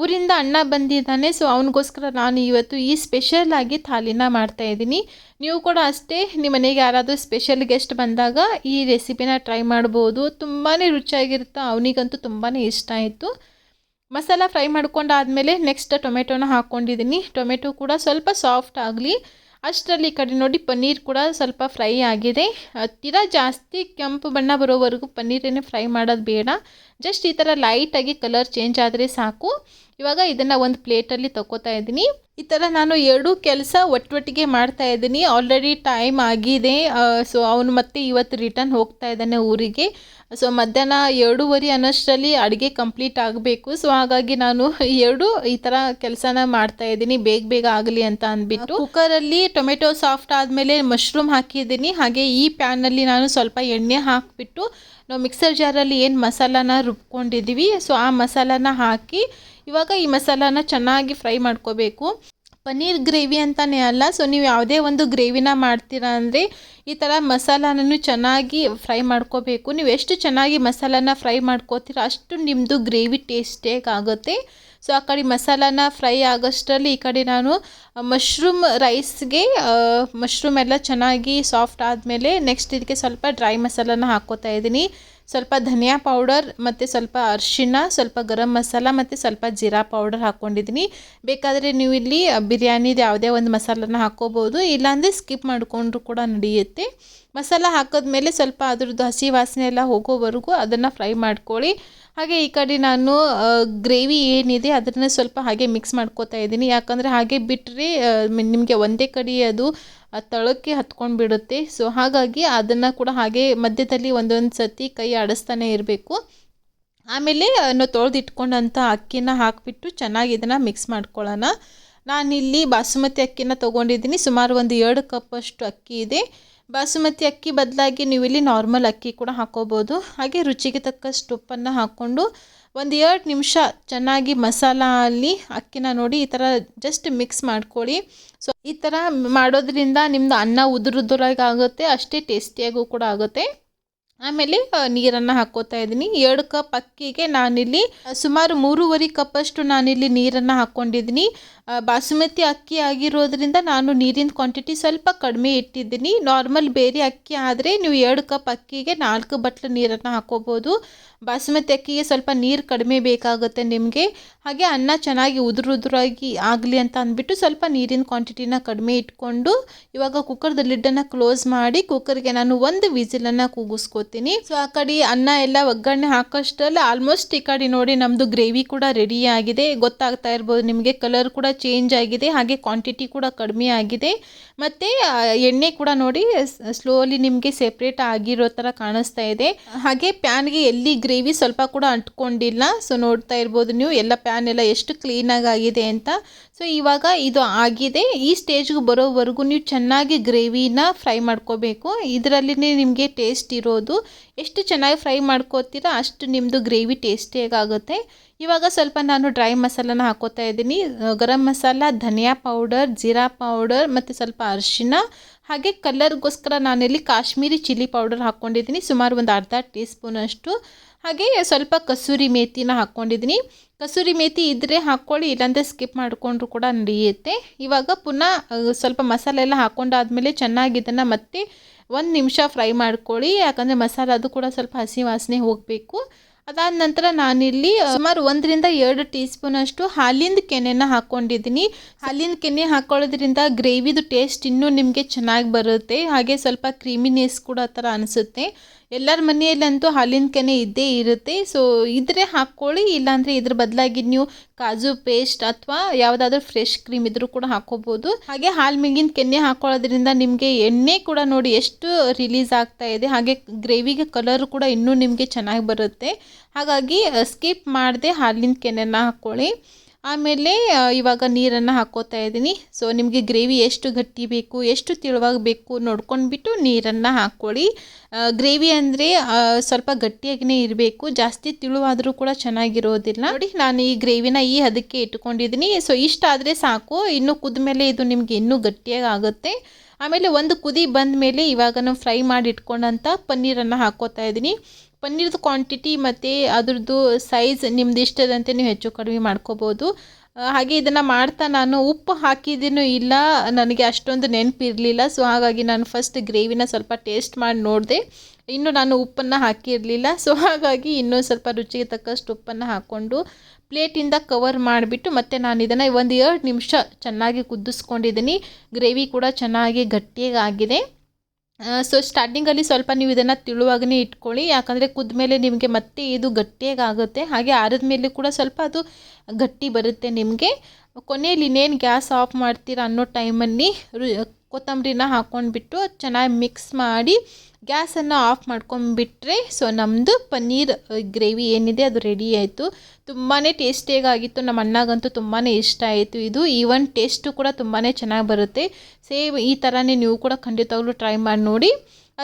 ಊರಿಂದ ಅಣ್ಣ ಬಂದಿದ್ದಾನೆ ಸೊ ಅವನಿಗೋಸ್ಕರ ನಾನು ಇವತ್ತು ಈ ಸ್ಪೆಷಲ್ ಆಗಿ ಥಾಲಿನ ಮಾಡ್ತಾ ಇದ್ದೀನಿ. ನೀವು ಕೂಡ ಅಷ್ಟೇ ನಿಮ್ಮ ಮನೆಗೆ ಯಾರಾದರೂ ಸ್ಪೆಷಲ್ ಗೆಸ್ಟ್ ಬಂದಾಗ ಈ ರೆಸಿಪಿನ ಟ್ರೈ ಮಾಡ್ಬೋದು. ತುಂಬಾ ರುಚಿಯಾಗಿರುತ್ತೆ, ಅವನಿಗಂತೂ ತುಂಬಾ ಇಷ್ಟ ಆಯಿತು. ಮಸಾಲ ಫ್ರೈ ಮಾಡ್ಕೊಂಡಾದಮೇಲೆ ನೆಕ್ಸ್ಟ್ ಟೊಮೆಟೊನ ಹಾಕ್ಕೊಂಡಿದ್ದೀನಿ. ಟೊಮೆಟೊ ಕೂಡ ಸ್ವಲ್ಪ ಸಾಫ್ಟ್ ಆಗಲಿ. ಅಷ್ಟರಲ್ಲಿ ಈ ಕಡೆ ನೋಡಿ ಪನ್ನೀರ್ ಕೂಡ ಸ್ವಲ್ಪ ಫ್ರೈ ಆಗಿದೆ. ತೀರಾ ಜಾಸ್ತಿ ಕೆಂಪು ಬಣ್ಣ ಬರೋವರೆಗೂ ಪನ್ನೀರನ್ನೇ ಫ್ರೈ ಮಾಡೋದು ಬೇಡ. ಜಸ್ಟ್ ಈ ಥರ ಲೈಟಾಗಿ ಕಲರ್ ಚೇಂಜ್ ಆದರೆ ಸಾಕು. ಇವಾಗ ಇದನ್ನು ಒಂದು ಪ್ಲೇಟಲ್ಲಿ ತಗೋತಾ ಇದ್ದೀನಿ. ಈ ಥರ ನಾನು ಎರಡೂ ಕೆಲಸ ಒಟ್ಟೊಟ್ಟಿಗೆ ಮಾಡ್ತಾ ಇದ್ದೀನಿ. ಆಲ್ರೆಡಿ ಟೈಮ್ ಆಗಿದೆ. ಸೊ ಅವನು ಮತ್ತೆ ಇವತ್ತು ರಿಟರ್ನ್ ಹೋಗ್ತಾ ಇದ್ದಾನೆ ಊರಿಗೆ. ಸೊ ಮಧ್ಯಾಹ್ನ ಎರಡೂವರೆ ಅನ್ನೋಷ್ಟರಲ್ಲಿ ಅಡುಗೆ ಕಂಪ್ಲೀಟ್ ಆಗಬೇಕು. ಸೊ ಹಾಗಾಗಿ ನಾನು ಎರಡು ಈ ಥರ ಕೆಲಸನ ಮಾಡ್ತಾ ಇದ್ದೀನಿ. ಬೇಗ ಬೇಗ ಆಗಲಿ ಅಂತ ಅಂದ್ಬಿಟ್ಟು. ಕುಕ್ಕರಲ್ಲಿ ಟೊಮೆಟೊ ಸಾಫ್ಟ್ ಆದಮೇಲೆ ಮಶ್ರೂಮ್ ಹಾಕಿದ್ದೀನಿ. ಹಾಗೆ ಈ ಪ್ಯಾನಲ್ಲಿ ನಾನು ಸ್ವಲ್ಪ ಎಣ್ಣೆ ಹಾಕಿಬಿಟ್ಟು ನಾವು ಮಿಕ್ಸರ್ ಜಾರಲ್ಲಿ ಏನು ಮಸಾಲಾನ ರುಬ್ಕೊಂಡಿದ್ದೀವಿ ಸೊ ಆ ಮಸಾಲಾನ ಹಾಕಿ ಇವಾಗ ಈ ಮಸಾಲಾನ ಚೆನ್ನಾಗಿ ಫ್ರೈ ಮಾಡ್ಕೋಬೇಕು. ಪನ್ನೀರ್ ಗ್ರೇವಿ ಅಂತಲೇ ಅಲ್ಲ ಸೊ ನೀವು ಯಾವುದೇ ಒಂದು ಗ್ರೇವಿನ ಮಾಡ್ತೀರಾ ಅಂದರೆ ಈ ಥರ ಮಸಾಲಾನೂ ಚೆನ್ನಾಗಿ ಫ್ರೈ ಮಾಡ್ಕೋಬೇಕು. ನೀವು ಎಷ್ಟು ಚೆನ್ನಾಗಿ ಮಸಾಲಾನ ಫ್ರೈ ಮಾಡ್ಕೋತೀರ ಅಷ್ಟು ನಿಮ್ಮದು ಗ್ರೇವಿ ಟೇಸ್ಟಿಯಾಗಿ ಆಗುತ್ತೆ. ಸೊ ಆ ಕಡೆ ಮಸಾಲಾನ ಫ್ರೈ ಆಗೋಷ್ಟರಲ್ಲಿ ಈ ಕಡೆ ನಾನು ಮಶ್ರೂಮ್ ರೈಸ್ಗೆ ಮಶ್ರೂಮ್ ಎಲ್ಲ ಚೆನ್ನಾಗಿ ಸಾಫ್ಟ್ ಆದಮೇಲೆ ನೆಕ್ಸ್ಟ್ ಇದಕ್ಕೆ ಸ್ವಲ್ಪ ಡ್ರೈ ಮಸಾಲಾನ ಹಾಕ್ಕೋತಾ ಇದ್ದೀನಿ. ಸ್ವಲ್ಪ ಧನಿಯಾ ಪೌಡರ್ ಮತ್ತು ಸ್ವಲ್ಪ ಅರಿಶಿನ ಸ್ವಲ್ಪ ಗರಂ ಮಸಾಲ ಮತ್ತು ಸ್ವಲ್ಪ ಜೀರಾ ಪೌಡರ್ ಹಾಕ್ಕೊಂಡಿದ್ದೀನಿ. ಬೇಕಾದರೆ ನೀವು ಇಲ್ಲಿ ಬಿರಿಯಾನಿದು ಯಾವುದೇ ಒಂದು ಮಸಾಲನ ಹಾಕ್ಕೋಬೋದು. ಇಲ್ಲಾಂದರೆ ಸ್ಕಿಪ್ ಮಾಡಿಕೊಂಡ್ರು ಕೂಡ ನಡೆಯುತ್ತೆ. ಮಸಾಲ ಹಾಕಿದ್ಮೇಲೆ ಸ್ವಲ್ಪ ಅದ್ರದ್ದು ಹಸಿ ವಾಸನೆ ಎಲ್ಲ ಹೋಗೋವರೆಗೂ ಅದನ್ನು ಫ್ರೈ ಮಾಡ್ಕೊಳ್ಳಿ. ಹಾಗೆ ಈ ಕಡೆ ನಾನು ಗ್ರೇವಿ ಏನಿದೆ ಅದನ್ನು ಸ್ವಲ್ಪ ಹಾಗೆ ಮಿಕ್ಸ್ ಮಾಡ್ಕೋತಾ ಇದ್ದೀನಿ. ಯಾಕಂದರೆ ಹಾಗೆ ಬಿಟ್ಟರೆ ನಿಮಗೆ ಒಂದೇ ಕಡೆ ಅದು ತಳಕ್ಕೆ ಹತ್ಕೊಂಡು ಬಿಡುತ್ತೆ. ಸೊ ಹಾಗಾಗಿ ಅದನ್ನು ಕೂಡ ಹಾಗೆ ಮಧ್ಯದಲ್ಲಿ ಒಂದೊಂದು ಸತಿ ಕೈ ಆಡಿಸ್ತಾನೆ ಇರಬೇಕು. ಆಮೇಲೆ ನಾವು ತೊಳೆದಿಟ್ಕೊಂಡಂಥ ಅಕ್ಕಿನ ಹಾಕಿಬಿಟ್ಟು ಚೆನ್ನಾಗಿ ಇದನ್ನು ಮಿಕ್ಸ್ ಮಾಡ್ಕೊಳ್ಳೋಣ. ನಾನಿಲ್ಲಿ ಬಾಸುಮತಿ ಅಕ್ಕಿನ ತೊಗೊಂಡಿದ್ದೀನಿ. ಸುಮಾರು ಒಂದು ಎರಡು ಕಪ್ಪಷ್ಟು ಅಕ್ಕಿ ಇದೆ. ಬಾಸುಮತಿ ಅಕ್ಕಿ ಬದಲಾಗಿ ನೀವು ಇಲ್ಲಿ ನಾರ್ಮಲ್ ಅಕ್ಕಿ ಕೂಡ ಹಾಕ್ಕೋಬೋದು ಹಾಗೆ ರುಚಿಗೆ ತಕ್ಕಷ್ಟು ಉಪ್ಪನ್ನು ಹಾಕ್ಕೊಂಡು ಒಂದು ಎರಡು ನಿಮಿಷ ಚೆನ್ನಾಗಿ ಮಸಾಲ ಅಲ್ಲಿ ಅಕ್ಕಿನ ನೋಡಿ ಈ ಥರ ಜಸ್ಟ್ ಮಿಕ್ಸ್ ಮಾಡ್ಕೊಳ್ಳಿ. ಸೊ ಈ ಥರ ಮಾಡೋದ್ರಿಂದ ನಿಮ್ಮದು ಅನ್ನ ಉದುರುದುರಾಗಿ ಆಗುತ್ತೆ, ಅಷ್ಟೇ ಟೇಸ್ಟಿಯಾಗೂ ಕೂಡ ಆಗುತ್ತೆ. ಆಮೇಲೆ ನೀರನ್ನು ಹಾಕ್ಕೋತಾ ಇದ್ದೀನಿ. ಎರಡು ಕಪ್ ಅಕ್ಕಿಗೆ ನಾನಿಲ್ಲಿ ಸುಮಾರು ಮೂರುವರೆ ಕಪ್ಪಷ್ಟು ನಾನಿಲ್ಲಿ ನೀರನ್ನು ಹಾಕ್ಕೊಂಡಿದ್ದೀನಿ ಬಾಸುಮತಿ ಅಕ್ಕಿ ಆಗಿರೋದ್ರಿಂದ ನಾನು ನೀರಿನ ಕ್ವಾಂಟಿಟಿ ಸ್ವಲ್ಪ ಕಡಿಮೆ ಇಟ್ಟಿದ್ದೀನಿ. ನಾರ್ಮಲ್ ಬೇರೆ ಅಕ್ಕಿ ಆದರೆ ನೀವು ಎರಡು ಕಪ್ ಅಕ್ಕಿಗೆ ನಾಲ್ಕು ಬಟ್ಲು ನೀರನ್ನು ಹಾಕ್ಕೋಬೋದು ಬಾಸುಮತಿ ಅಕ್ಕಿಗೆ ಸ್ವಲ್ಪ ನೀರು ಕಡಿಮೆ ಬೇಕಾಗುತ್ತೆ ನಿಮಗೆ. ಹಾಗೆ ಅನ್ನ ಚೆನ್ನಾಗಿ ಉದುರು ಉದುರಾಗಿ ಆಗಲಿ ಅಂತ ಅಂದ್ಬಿಟ್ಟು ಸ್ವಲ್ಪ ನೀರಿನ ಕ್ವಾಂಟಿಟಿನ ಕಡಿಮೆ ಇಟ್ಕೊಂಡು, ಇವಾಗ ಕುಕ್ಕರ್ದ ಲಿಡ್ಡನ್ನು ಕ್ಲೋಸ್ ಮಾಡಿ ಕುಕ್ಕರ್ಗೆ ನಾನು ಒಂದು ವಿಸಿಲನ್ನು ಕೂಗಿಸ್ಕೋತೀನಿ ಸೊ ಆ ಕಡೆ ಅನ್ನ ಎಲ್ಲ ಒಗ್ಗರಣೆ ಹಾಕೋಷ್ಟರಲ್ಲಿ ಆಲ್ಮೋಸ್ಟ್ ಈ ಕಡೆ ನೋಡಿ ನಮ್ಮದು ಗ್ರೇವಿ ಕೂಡ ರೆಡಿ ಆಗಿದೆ. ಗೊತ್ತಾಗ್ತಾ ಇರ್ಬೋದು ನಿಮಗೆ ಕಲರ್ ಕೂಡ ಚೇಂಜ್ ಆಗಿದೆ, ಹಾಗೆ ಕ್ವಾಂಟಿಟಿ ಕೂಡ ಕಡಿಮೆ ಆಗಿದೆ. ಮತ್ತು ಎಣ್ಣೆ ಕೂಡ ನೋಡಿ ಸ್ಲೋಲಿ ನಿಮಗೆ ಸೆಪ್ರೇಟ್ ಆಗಿರೋ ಥರ ಕಾಣಿಸ್ತಾ ಇದೆ. ಹಾಗೆ ಪ್ಯಾನ್ಗೆ ಎಲ್ಲಿ ಗ್ರೇವಿ ಸ್ವಲ್ಪ ಕೂಡ ಅಂಟ್ಕೊಂಡಿಲ್ಲ. ಸೊ ನೋಡ್ತಾ ಇರ್ಬೋದು ನೀವು, ಎಲ್ಲ ಪ್ಯಾನ್ ಎಲ್ಲ ಎಷ್ಟು ಕ್ಲೀನಾಗಿ ಆಗಿದೆ ಅಂತ. ಸೊ ಇವಾಗ ಇದು ಆಗಿದೆ. ಈ ಸ್ಟೇಜ್ಗೆ ಬರೋವರೆಗೂ ನೀವು ಚೆನ್ನಾಗಿ ಗ್ರೇವಿನ ಫ್ರೈ ಮಾಡ್ಕೋಬೇಕು. ಇದರಲ್ಲಿನೇ ನಿಮಗೆ ಟೇಸ್ಟ್ ಇರೋದು. ಎಷ್ಟು ಚೆನ್ನಾಗಿ ಫ್ರೈ ಮಾಡ್ಕೋತೀರಾ ಅಷ್ಟು ನಿಮ್ಮದು ಗ್ರೇವಿ ಟೇಸ್ಟಿಯಾಗುತ್ತೆ ಇವಾಗ ಸ್ವಲ್ಪ ನಾನು ಡ್ರೈ ಮಸಾಲನ ಹಾಕೋತಾ ಇದ್ದೀನಿ. ಗರಂ ಮಸಾಲ, ಧನಿಯಾ ಪೌಡರ್ ಜೀರಾ ಪೌಡರ್ ಮತ್ತು ಸ್ವಲ್ಪ ಅರಿಶಿನ. ಹಾಗೆ ಕಲರ್ಗೋಸ್ಕರ ನಾನಿಲ್ಲಿ ಕಾಶ್ಮೀರಿ ಚಿಲ್ಲಿ ಪೌಡರ್ ಹಾಕ್ಕೊಂಡಿದ್ದೀನಿ ಸುಮಾರು ಒಂದು ಅರ್ಧ ಟೀ ಸ್ಪೂನಷ್ಟು ಹಾಗೆ ಸ್ವಲ್ಪ ಕಸೂರಿ ಮೇಥಿನ ಹಾಕ್ಕೊಂಡಿದ್ದೀನಿ. ಕಸೂರಿ ಮೇಥಿ ಇದ್ದರೆ ಹಾಕ್ಕೊಳ್ಳಿ, ಇಲ್ಲಾಂದರೆ ಸ್ಕಿಪ್ ಮಾಡಿಕೊಂಡ್ರು ಕೂಡ ನಡೆಯುತ್ತೆ. ಇವಾಗ ಪುನಃ ಸ್ವಲ್ಪ ಮಸಾಲೆ ಎಲ್ಲ ಹಾಕ್ಕೊಂಡಾದಮೇಲೆ ಚೆನ್ನಾಗಿ ಇದನ್ನು ಮತ್ತೆ ಒಂದು ನಿಮಿಷ ಫ್ರೈ ಮಾಡ್ಕೊಳ್ಳಿ. ಯಾಕಂದರೆ ಮಸಾಲೆ ಅದು ಕೂಡ ಸ್ವಲ್ಪ ಹಸಿ ವಾಸನೆ ಹೋಗಬೇಕು. ಅದಾದ ನಂತರ ನಾನಿಲ್ಲಿ ಸುಮಾರು ಒಂದರಿಂದ ಎರಡು ಟೀ ಸ್ಪೂನಷ್ಟು ಹಾಲಿಂದ ಕೆನೆನ ಹಾಕ್ಕೊಂಡಿದ್ದೀನಿ ಹಾಲಿನ ಕೆನೆ ಹಾಕ್ಕೊಳ್ಳೋದ್ರಿಂದ ಗ್ರೇವಿದು ಟೇಸ್ಟ್ ಇನ್ನೂ ನಿಮಗೆ ಚೆನ್ನಾಗಿ ಬರುತ್ತೆ. ಹಾಗೆ ಸ್ವಲ್ಪ ಕ್ರೀಮಿನೆಸ್ ಕೂಡ ಆ ಥರ ಅನಿಸುತ್ತೆ. ಎಲ್ಲರ ಮನೆಯಲ್ಲಂತೂ ಹಾಲಿನ ಕೆನೆ ಇದ್ದೇ ಇರುತ್ತೆ. ಸೊ ಇದ್ರೆ ಹಾಕ್ಕೊಳ್ಳಿ, ಇಲ್ಲಾಂದರೆ ಇದ್ರ ಬದಲಾಗಿ ನೀವು ಕಾಜು ಪೇಸ್ಟ್ ಅಥವಾ ಯಾವುದಾದ್ರೂ ಫ್ರೆಶ್ ಕ್ರೀಮ್ ಇದ್ರೂ ಕೂಡ ಹಾಕೋಬಹುದು ಹಾಗೆ ಹಾಲು ಮಿಗಿನ ಕೆನೆ ಹಾಕೊಳ್ಳೋದ್ರಿಂದ ನಿಮಗೆ ಎಣ್ಣೆ ಕೂಡ ನೋಡಿ ಎಷ್ಟು ರಿಲೀಸ್ ಆಗ್ತಾ ಇದೆ. ಹಾಗೆ ಗ್ರೇವಿಗೆ ಕಲರ್ ಕೂಡ ಇನ್ನೂ ನಿಮಗೆ ಚೆನ್ನಾಗಿ ಬರುತ್ತೆ. ಹಾಗಾಗಿ, ಸ್ಕಿಪ್ ಮಾಡದೆ ಹಾಲಿನ ಕೆನೆನ ಹಾಕ್ಕೊಳ್ಳಿ. ಆಮೇಲೆ ಇವಾಗ ನೀರನ್ನು ಹಾಕೋತಾ ಇದ್ದೀನಿ. ಸೊ ನಿಮಗೆ ಗ್ರೇವಿ ಎಷ್ಟು ಗಟ್ಟಿ ಬೇಕು, ಎಷ್ಟು ತಿಳುವಾಗಬೇಕು ನೋಡ್ಕೊಂಡ್ಬಿಟ್ಟು ನೀರನ್ನು ಹಾಕ್ಕೊಳ್ಳಿ. ಗ್ರೇವಿ ಅಂದರೆ ಸ್ವಲ್ಪ ಗಟ್ಟಿಯಾಗಿಯೇ ಇರಬೇಕು. ಜಾಸ್ತಿ ತಿಳುವಾದರೂ ಕೂಡ ಚೆನ್ನಾಗಿರೋದಿಲ್ಲ. ನೋಡಿ, ನಾನು ಈ ಗ್ರೇವಿನ ಈ ಹದಕ್ಕೆ ಇಟ್ಕೊಂಡಿದ್ದೀನಿ. ಸೊ ಇಷ್ಟ ಆದರೆ ಸಾಕು. ಇನ್ನು ಕುದ್ಮೇಲೆ ಇದು ನಿಮಗೆ ಇನ್ನೂ ಗಟ್ಟಿಯಾಗಿ ಆಗುತ್ತೆ. ಆಮೇಲೆ ಒಂದು ಕುದಿ ಬಂದ ಮೇಲೆ ಇವಾಗ ನಾವು ಫ್ರೈ ಮಾಡಿ ಇಟ್ಕೊಂಡಂಥ ಪನ್ನೀರನ್ನು ಹಾಕೋತಾ ಇದ್ದೀನಿ. ಪನ್ನೀರ್ದು ಕ್ವಾಂಟಿಟಿ ಮತ್ತು ಅದ್ರದ್ದು ಸೈಜ್ ನಿಮ್ದು ಇಷ್ಟದಂತೆ ನೀವು ಹೆಚ್ಚು ಕಡಿಮೆ ಮಾಡ್ಕೋಬೋದು. ಹಾಗೆ ಇದನ್ನು ಮಾಡ್ತಾ ನಾನು ಉಪ್ಪು ಹಾಕಿದ್ದೀನೂ ಇಲ್ಲ, ನನಗೆ ಅಷ್ಟೊಂದು ನೆನಪಿರಲಿಲ್ಲ. ಸೊ ಹಾಗಾಗಿ ನಾನು ಫಸ್ಟ್ ಗ್ರೇವಿನ ಸ್ವಲ್ಪ ಟೇಸ್ಟ್ ಮಾಡಿ ನೋಡಿದೆ. ಇನ್ನು ನಾನು ಉಪ್ಪನ್ನು ಹಾಕಿರಲಿಲ್ಲ. ಸೊ ಹಾಗಾಗಿ ಇನ್ನೂ ಸ್ವಲ್ಪ ರುಚಿಗೆ ತಕ್ಕಷ್ಟು ಉಪ್ಪನ್ನು ಹಾಕ್ಕೊಂಡು ಪ್ಲೇಟಿಂದ ಕವರ್ ಮಾಡಿಬಿಟ್ಟು ಮತ್ತೆ ನಾನು ಇದನ್ನು ಒಂದು ಎರಡು ನಿಮಿಷ ಚೆನ್ನಾಗಿ ಕುದಿಸ್ಕೊಂಡಿದ್ದೀನಿ. ಗ್ರೇವಿ ಕೂಡ ಚೆನ್ನಾಗಿ ಗಟ್ಟಿಯಾಗಿದೆ. ಸೊ ಸ್ಟಾರ್ಟಿಂಗಲ್ಲಿ ಸ್ವಲ್ಪ ನೀವು ಇದನ್ನು ತಿಳುವಾಗನೇ ಇಟ್ಕೊಳ್ಳಿ. ಯಾಕಂದರೆ ಕುದ್ಮೇಲೆ ನಿಮಗೆ ಮತ್ತೆ ಇದು ಗಟ್ಟಿಯಾಗುತ್ತೆ ಹಾಗೆ ಆರದ ಮೇಲೆ ಕೂಡ ಸ್ವಲ್ಪ ಅದು ಗಟ್ಟಿ ಬರುತ್ತೆ ನಿಮಗೆ. ಕೊನೆಯಲ್ಲಿ ಇನ್ನೇನು ಗ್ಯಾಸ್ ಆಫ್ ಮಾಡ್ತೀರಾ ಅನ್ನೋ ಟೈಮಲ್ಲಿ ಕೊತ್ತಂಬರಿನ ಹಾಕ್ಕೊಂಡ್ಬಿಟ್ಟು ಚೆನ್ನಾಗಿ ಮಿಕ್ಸ್ ಮಾಡಿ ಗ್ಯಾಸನ್ನು ಆಫ್ ಮಾಡ್ಕೊಂಬಿಟ್ರೆ, ಸೊ ನಮ್ಮದು ಪನ್ನೀರ್ ಗ್ರೇವಿ ಏನಿದೆ ಅದು ರೆಡಿ ಆಯಿತು. ತುಂಬಾ ಟೇಸ್ಟಿಯಾಗಿತ್ತು ನಮ್ಮ ಅಣ್ಣಗಂತೂ ತುಂಬಾ ಇಷ್ಟ ಆಯಿತು. ಇದು ಈವನ್ ಟೇಸ್ಟು ಕೂಡ ತುಂಬಾ ಚೆನ್ನಾಗಿ ಬರುತ್ತೆ. ಸೇಮ್ ಈ ಥರನೇ ನೀವು ಕೂಡ ಖಂಡಿತವಾಗ್ಲೂ ಟ್ರೈ ಮಾಡಿ ನೋಡಿ.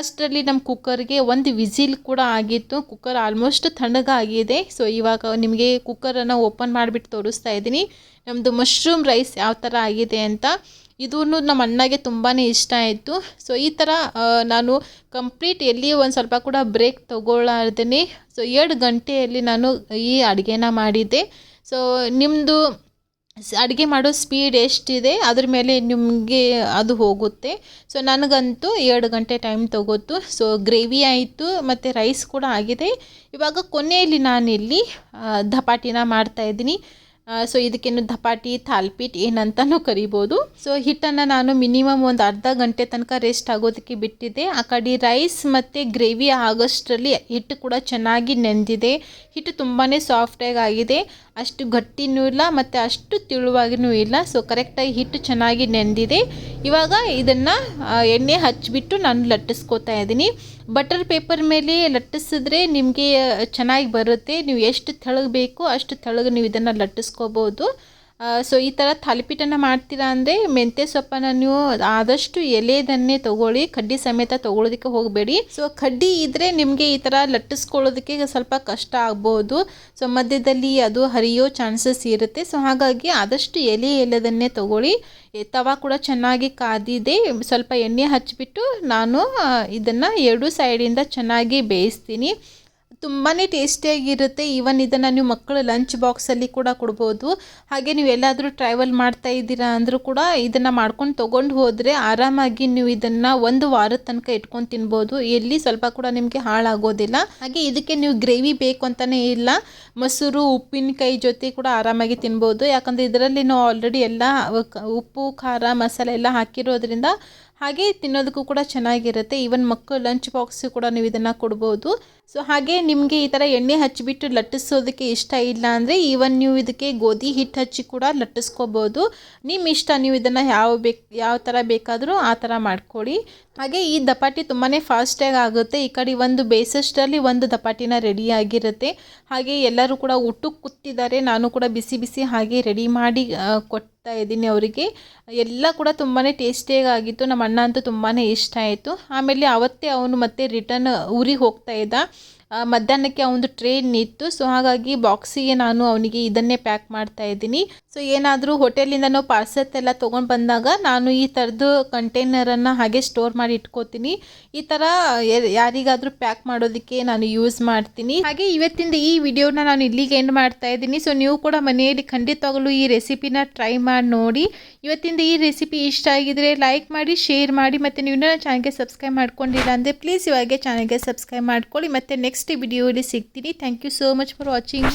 ಅಷ್ಟರಲ್ಲಿ ನಮ್ಮ ಕುಕ್ಕರ್ಗೆ ಒಂದು ವಿಸಿಲ್ ಕೂಡ ಆಗಿತ್ತು. ಕುಕ್ಕರ್ ಆಲ್ಮೋಸ್ಟ್ ತಣ್ಣಗಾಗಿದೆ ಸೊ ಇವಾಗ ನಿಮಗೆ ಕುಕ್ಕರನ್ನು ಓಪನ್ ಮಾಡಿಬಿಟ್ಟು ತೋರಿಸ್ತಾ ಇದ್ದೀನಿ. ನಮ್ಮದು ಮಶ್ರೂಮ್ ರೈಸ್ ಯಾವ ಥರ ಆಗಿದೆ ಅಂತ. ಇದೂ ನಮ್ಮ ಅಣ್ಣಗೆ ತುಂಬಾ ಇಷ್ಟ ಆಯಿತು. ಸೊ ಈ ಥರ ನಾನು ಕಂಪ್ಲೀಟ್ ಎಲ್ಲಿ ಒಂದು ಸ್ವಲ್ಪ ಕೂಡ ಬ್ರೇಕ್ ತೊಗೊಳ್ಳಾರ್ದೇ ಸೊ ಎರಡು ಗಂಟೆಯಲ್ಲಿ ನಾನು ಈ ಅಡುಗೆನ ಮಾಡಿದ್ದೆ. ಸೊ ನಿಮ್ಮದು ಅಡುಗೆ ಮಾಡೋ ಸ್ಪೀಡ್ ಎಷ್ಟಿದೆ? ಅದ್ರ ಮೇಲೆ ನಿಮಗೆ ಅದು ಹೋಗುತ್ತೆ. ಸೊ ನನಗಂತೂ ಎರಡು ಗಂಟೆ ಟೈಮ್ ತಗೋತು ಸೊ ಗ್ರೇವಿ ಆಯಿತು, ಮತ್ತು ರೈಸ್ ಕೂಡ ಆಗಿದೆ. ಇವಾಗ ಕೊನೆಯಲ್ಲಿ ನಾನಿಲ್ಲಿ ಧಪಾಟಿನ ಮಾಡ್ತಾಯಿದ್ದೀನಿ ಸೊ ಇದಕ್ಕೇನು ಧಪಾಟಿ, ಥಾಲ್ಪೀಟ್ ಏನಂತಲೂ ಕರಿಬೋದು. ಸೊ ಹಿಟ್ಟನ್ನು ನಾನು ಮಿನಿಮಮ್ ಒಂದು ಅರ್ಧ ಗಂಟೆ ತನಕ ರೆಸ್ಟ್ ಆಗೋದಕ್ಕೆ ಬಿಟ್ಟಿದ್ದೆ. ಆ ಕಡೆ ರೈಸ್ ಮತ್ತು ಗ್ರೇವಿ ಆಗೋಷ್ಟರಲ್ಲಿ ಹಿಟ್ಟು ಕೂಡ ಚೆನ್ನಾಗಿ ನೆಂದಿದೆ. ಹಿಟ್ಟು ತುಂಬಾ ಸಾಫ್ಟಾಗಿ ಆಗಿದೆ. ಅಷ್ಟು ಗಟ್ಟಿನೂ ಇಲ್ಲ, ಮತ್ತು ಅಷ್ಟು ತಿಳುವಾಗಿನೂ ಇಲ್ಲ. ಸೊ ಕರೆಕ್ಟಾಗಿ ಹಿಟ್ಟು ಚೆನ್ನಾಗಿ ನೆಂದಿದೆ. ಇವಾಗ ಇದನ್ನು ಎಣ್ಣೆ ಹಚ್ಚಿಬಿಟ್ಟು ನಾನು ಲಟ್ಟಿಸ್ಕೊತಾ ಇದ್ದೀನಿ. ಬಟರ್ ಪೇಪರ್ ಮೇಲೆ ಲಟ್ಟಿಸಿದ್ರೆ ನಿಮಗೆ ಚೆನ್ನಾಗಿ ಬರುತ್ತೆ. ನೀವು ಎಷ್ಟು ತೆಳಗೆ ಬೇಕು ಅಷ್ಟು ತೆಳಗೆ ನೀವು ಇದನ್ನು ಲಟ್ಟಿಸ್ಕೋಬೋದು. ಸೊ ಈ ಥರ ತಾಲಿಪೀಟನ್ನು ಮಾಡ್ತೀರಾ ಅಂದರೆ ಮೆಂತ್ಯ ಸೊಪ್ಪನ್ನ ನೀವು ಆದಷ್ಟು ಎಲೆದನ್ನೇ ತೊಗೊಳ್ಳಿ, ಕಡ್ಡಿ ಸಮೇತ ತೊಗೊಳೋದಕ್ಕೆ ಹೋಗಬೇಡಿ. ಸೊ ಕಡ್ಡಿ ಇದ್ದರೆ ನಿಮಗೆ ಈ ಥರ ಲಟ್ಟಿಸ್ಕೊಳ್ಳೋದಕ್ಕೆ ಸ್ವಲ್ಪ ಕಷ್ಟ ಆಗ್ಬೋದು. ಸೊ ಮಧ್ಯದಲ್ಲಿ ಅದು ಹರಿಯೋ ಚಾನ್ಸಸ್ ಇರುತ್ತೆ. ಸೊ ಹಾಗಾಗಿ ಆದಷ್ಟು ಎಲೆ ಎಲೆದನ್ನೇ ತೊಗೊಳ್ಳಿ. ತವ ಕೂಡ ಚೆನ್ನಾಗಿ ಕಾದಿದೆ. ಸ್ವಲ್ಪ ಎಣ್ಣೆ ಹಚ್ಚಿಬಿಟ್ಟು ನಾನು ಇದನ್ನು ಎರಡು ಸೈಡಿಂದ ಚೆನ್ನಾಗಿ ಬೇಯಿಸ್ತೀನಿ. ತುಂಬಾ ಟೇಸ್ಟಿಯಾಗಿರುತ್ತೆ. ಈವನ್ ಇದನ್ನು ನೀವು ಮಕ್ಕಳು ಲಂಚ್ ಬಾಕ್ಸಲ್ಲಿ ಕೂಡ ಕೊಡ್ಬೋದು. ಹಾಗೆ ನೀವು ಎಲ್ಲಾದರೂ ಟ್ರಾವೆಲ್ ಮಾಡ್ತಾ ಇದ್ದೀರಾ ಅಂದರೂ ಕೂಡ ಇದನ್ನು ಮಾಡ್ಕೊಂಡು ತೊಗೊಂಡು ಹೋದರೆ ಆರಾಮಾಗಿ ನೀವು ಇದನ್ನು ಒಂದು ವಾರದ ತನಕ ಇಟ್ಕೊಂಡು ತಿನ್ಬೋದು. ಎಲ್ಲಿ ಸ್ವಲ್ಪ ಕೂಡ ನಿಮಗೆ ಹಾಳಾಗೋದಿಲ್ಲ. ಹಾಗೆ ಇದಕ್ಕೆ ನೀವು ಗ್ರೇವಿ ಬೇಕು ಅಂತಲೇ ಇಲ್ಲ. ಮೊಸರು, ಉಪ್ಪಿನಕಾಯಿ ಜೊತೆ ಕೂಡ ಆರಾಮಾಗಿ ತಿನ್ಬೋದು. ಯಾಕಂದರೆ ಇದರಲ್ಲಿ ನಾವು ಆಲ್ರೆಡಿ ಎಲ್ಲ, ಉಪ್ಪು, ಖಾರ, ಮಸಾಲೆ ಎಲ್ಲ ಹಾಕಿರೋದ್ರಿಂದ ಹಾಗೆ ತಿನ್ನೋದಕ್ಕೂ ಕೂಡ ಚೆನ್ನಾಗಿರುತ್ತೆ. ಈವನ್ ಮಕ್ಕಳು ಲಂಚ್ ಬಾಕ್ಸ್ ಕೂಡ ನೀವು ಇದನ್ನು ಕೊಡ್ಬೋದು. ಸೊ ಹಾಗೆ ನಿಮಗೆ ಈ ಥರ ಎಣ್ಣೆ ಹಚ್ಚಿಬಿಟ್ಟು ಲಟ್ಟಿಸೋದಕ್ಕೆ ಇಷ್ಟ ಇಲ್ಲ ಅಂದರೆ ಈವನ್ ನೀವು ಇದಕ್ಕೆ ಗೋಧಿ ಹಿಟ್ಟು ಹಚ್ಚಿ ಕೂಡ ಲಟ್ಟಿಸ್ಕೋಬೋದು. ನಿಮ್ಮ ಇಷ್ಟ ನೀವು ಇದನ್ನು ಯಾವ ಬೇಕು ಯಾವ ಥರ ಬೇಕಾದರೂ ಆ ಥರ ಮಾಡ್ಕೊಳ್ಳಿ. ಹಾಗೆ ಈ ದಪಾಟಿ ತುಂಬಾ ಫಾಸ್ಟಾಗಿ ಆಗುತ್ತೆ. ಈ ಕಡೆ ಒಂದು ಬೇಸಷ್ಟರಲ್ಲಿ ಒಂದು ದಪಾಟಿನ ರೆಡಿ ಆಗಿರುತ್ತೆ. ಹಾಗೆ ಎಲ್ಲರೂ ಕೂಡ ಊಟಕ್ಕೆ ಕೂತಿದ್ದಾರೆ. ನಾನು ಕೂಡ ಬಿಸಿ ಬಿಸಿ ಹಾಗೆ ರೆಡಿ ಮಾಡಿ ಆ, ಕೊಡ್ತಾ ಇದ್ದೀನಿ ಅವರಿಗೆ. ಎಲ್ಲ ಕೂಡ ತುಂಬಾ ಟೇಸ್ಟಿಯಾಗಿ ಆಗಿತ್ತು ನಮ್ಮ ಅಣ್ಣ ಅಂತೂ ತುಂಬಾ ಇಷ್ಟ ಆಯಿತು. ಆಮೇಲೆ ಅವತ್ತೇ ಅವನು ಮತ್ತೆ ರಿಟರ್ನ್ ಊರಿಗೆ ಹೋಗ್ತಾ ಇದ್ದ. ಮಧ್ಯಾಹ್ನಕ್ಕೆ ಅವನದು ಟ್ರೈನ್ ಇತ್ತು ಸೊ ಹಾಗಾಗಿ ಬಾಕ್ಸಿಗೆ ನಾನು ಅವನಿಗೆ ಇದನ್ನೇ ಪ್ಯಾಕ್ ಮಾಡ್ತಾ ಇದ್ದೀನಿ. ಸೊ ಏನಾದರೂ ಹೋಟೆಲಿಂದ ನಾವು ಪಾರ್ಸೆಲ್ ಎಲ್ಲ ತೊಗೊಂಡು ಬಂದಾಗ ನಾನು ಈ ಥರದ್ದು ಕಂಟೈನರನ್ನು ಹಾಗೆ ಸ್ಟೋರ್ ಮಾಡಿ ಇಟ್ಕೋತೀನಿ. ಈ ಥರ ಯಾರಿಗಾದರೂ ಪ್ಯಾಕ್ ಮಾಡೋದಕ್ಕೆ ನಾನು ಯೂಸ್ ಮಾಡ್ತೀನಿ. ಹಾಗೆ ಇವತ್ತಿಂದ ಈ ವಿಡಿಯೋನ ನಾನು ಇಲ್ಲಿಗೆ ಎಂಡ್ ಮಾಡ್ತಾ ಇದ್ದೀನಿ. ಸೊ ನೀವು ಕೂಡ ಮನೆಯಲ್ಲಿ ಖಂಡಿತವಾಗಲೂ ಈ ರೆಸಿಪಿನ ಟ್ರೈ ಮಾಡಿ ನೋಡಿ. ಇವತ್ತಿಂದ ಈ ರೆಸಿಪಿ ಇಷ್ಟ ಆಗಿದ್ರೆ ಲೈಕ್ ಮಾಡಿ ಶೇರ್ ಮಾಡಿ, ಮತ್ತು ನೀವು ನನ್ನ ಚಾನಲ್ಗೆ ಸಬ್ಸ್ಕ್ರೈಬ್ ಮಾಡ್ಕೊಂಡಿಲ್ಲ ಅಂದರೆ ಪ್ಲೀಸ್ ಇವಾಗೆ ಚಾನಲ್ಗೆ ಸಬ್ಸ್ಕ್ರೈಬ್ ಮಾಡ್ಕೊಳ್ಳಿ. ಮತ್ತು ನೆಕ್ಸ್ಟ್ ವಿಡಿಯೋಲಿ ಸಿಗ್ತೀನಿ. Thank you so much for watching